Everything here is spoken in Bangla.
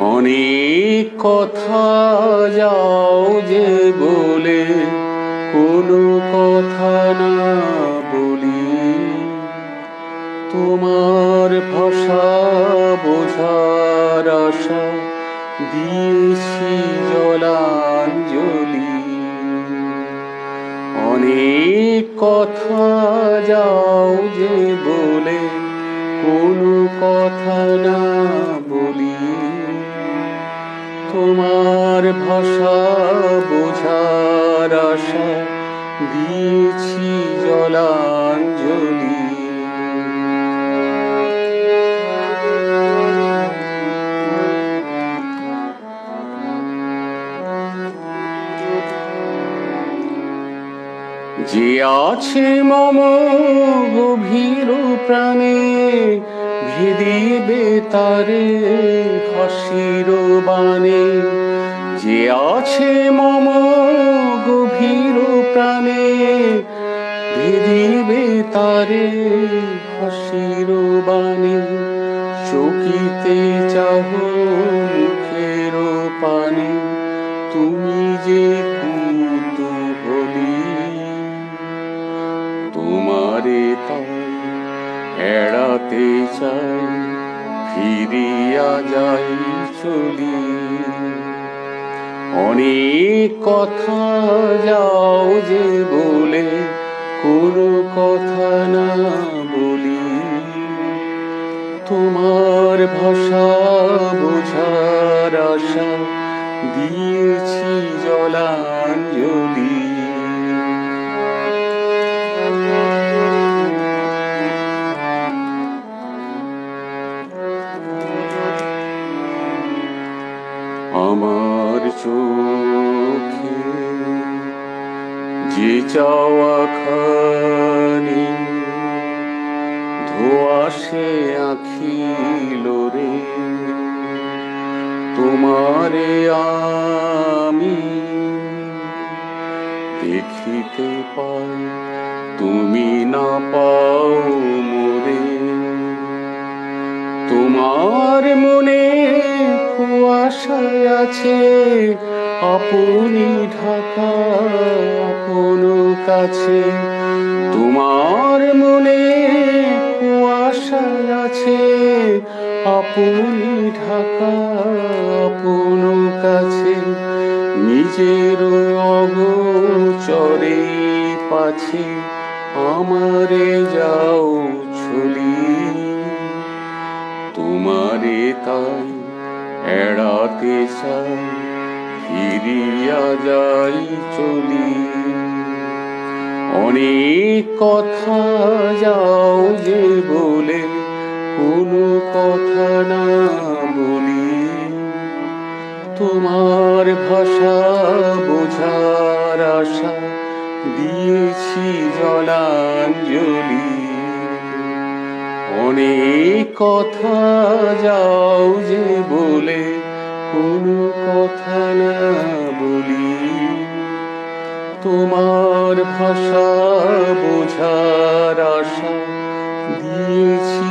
অনেক কথা যাও যে বলে, কোনো কথা না বলি। তোমার ভাষা বোঝার আশা দিয়েছি জলাঞ্জলি। অনেক কথা যাও যে বলে, কোনো কথা না ভাষা বোঝার আশা দিয়েছি জলাঞ্জলি। যে আছে মম গভীর প্রাণে ভিদিবে তারে হাসির বাণে। যে আছে মম গভীর প্রাণে ভিদিবে তারে হাসির বাণে। চকিতে চাহ মুখের পানে, তুমি যে কুতুহলী তোমারে তাই এড়াতে চাই, ফিরিয়া যাই চলি। অনেক কথা যাও যে বলে, কোনো কথা না বলি। তোমার ভাষা বোঝার আশা দিয়েছি জলাঞ্জলি। আমার চোখে যে চাওয়া খানি ধোয়াশে আখিল রে। তোমারে আমি দেখিতে পাই, তুমি না পাও মোরে। তোমার মনে কুয়াশায় আছে। আপনি ঢাকা আপন কাছে। তোমার মনে কুয়াশায় আছে। আপনি ঢাকা আপন কাছে। নিজের অগোচরে পাছে। আমারে যাও ছলি তোমারে তাই এড়াতে চাই ফিরিয়া যাই চলি। অনেক কথা যাও যে বলে, কোনো কথা না বলি। তোমার ভাষা বোঝার আশা দিয়েছি জলাঞ্জলি অনেক কথা যাও যে বলে কোনো কথা না বলি। তোমার ভাষা বোঝার আশা দিয়েছি